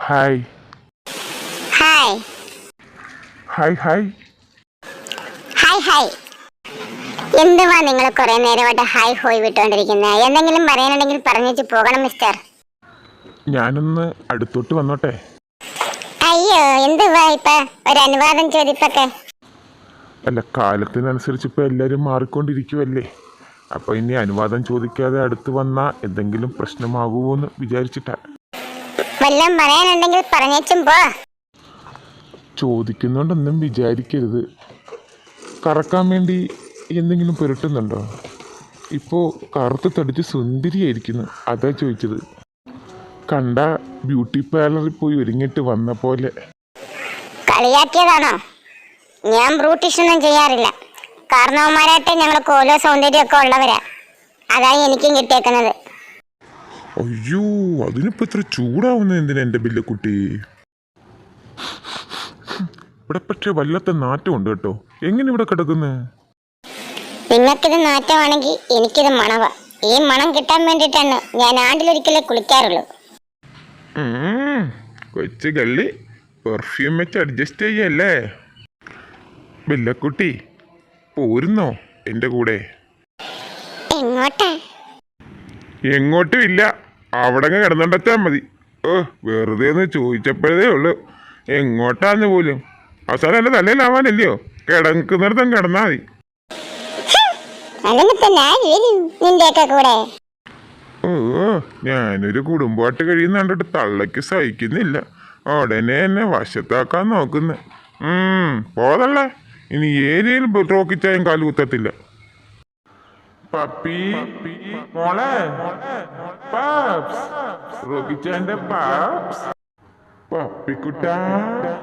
Hi hi hi hi hi hi എന്തുവാ നിങ്ങൾ കുറെ നേരമായിട്ട് ഹായ് ഹോയ് വിട്ടുകൊണ്ടിരിക്കുന്നത് എന്തെങ്കിലും പറയാനുണ്ടെങ്കിൽ പറഞ്ഞിട്ട് പോകണം മിസ്റ്റർ ഞാനൊന്ന് അടുത്തോട്ട് വന്നോട്ടെ. അയ്യോ എന്തുവാ ഇപ്പൊ? ഒരു അനുവാദം ചോദിപ്പൊക്കെ. അല്ല കാലത്തിനനുസരിച്ച് ഇപ്പൊ എല്ലാരും മാറിക്കൊണ്ടിരിക്കുമല്ലേ അപ്പോൾ ഇനി അനുവാദം ചോദിക്കാതെ അടുത്ത് വന്നാൽ എന്തെങ്കിലും പ്രശ്നമാകുമോ എന്ന് വിചാരിച്ചിട്ടാ. വല്ലതും പറയാനുണ്ടെങ്കിൽ പറഞ്ഞേച്ചും പോ. ചോദിക്കുന്നോണ്ടൊന്നും വിചാരിക്കരുത്. കറക്കാൻ വേണ്ടി എന്തെങ്കിലും പുരട്ടുന്നുണ്ടോ? ഇപ്പോൾ കറുത്ത് തടിച്ച് സുന്ദരിയായിരിക്കുന്നു അതാ ചോദിച്ചത്. കണ്ട ബ്യൂട്ടി പാർലറിൽ പോയി ഒരുങ്ങിട്ട് വന്ന പോലെ. കളിയാക്കിയതാണോ? ഞാൻ ബ്രൂട്ടിഷൊന്നും ചെയ്യാറില്ല. കാരണവന്മാരായിട്ട് ഞങ്ങൾ കോലോ സൗന്ദര്യമൊക്കെ ഉള്ളവരാ. അതായി എനിക്കും കിട്ടിയേക്കുന്നത്. അയ്യോ അതിനിപ്പോ ഇത്ര ചൂടാവുന്ന എന്തിനാ എന്റെ ബില്ലക്കുട്ടി ഇവിടെ പക്ഷേ വല്ലാത്ത നാറ്റമുണ്ട് കേട്ടോ. എങ്ങനെ ഇവിടെ കിടക്കുന്നത് നിങ്ങൾക്കിത് നാറ്റമാണെങ്കിൽ എനിക്കിത് മണവ. ഈ മണം കിട്ടാൻ വേണ്ടിയിട്ടാണ് ഞാൻ ആണ്ടിലൊരിക്കലേ കുളിക്കാറുള്ളൂ. കൊച്ചു കള്ളി പെർഫ്യൂം വെച്ച് അഡ്ജസ്റ്റ് ചെയ്യല്ലേ? ബില്ലക്കുട്ടി പോരുന്നോ എന്റെ കൂടെ? എങ്ങോട്ടാ? എങ്ങോട്ടും ഇല്ല. അവിടെ അങ്ങ് കിടന്നുണ്ടാ മതി. ഓ വെറുതെ ഒന്ന് ചോദിച്ചപ്പോഴേ ഉള്ളൂ. എങ്ങോട്ടാന്ന് പോലും. അവസാനം എന്റെ തലയിലാവാനല്ലയോ കിടക്കുന്നിടത്തും കിടന്നാ മതി. തന്നെ ആര് വരും നിന്റെയൊക്കെ കൂടെ. ഓ ഞാനൊരു കുടുംബമായിട്ട് കഴിയുന്ന കണ്ടിട്ട് തള്ളയ്ക്ക് സഹിക്കുന്നില്ല. ഉടനെ എന്നെ വശത്താക്കാൻ നോക്കുന്നു. പോതല്ലേ ഇനി ഏരിയയിൽ റോക്കിച്ചായും കാലുകുത്തത്തില്ല പപ്പി മോളെ. Pops! Rogichanda Pops! Puppy Kuta!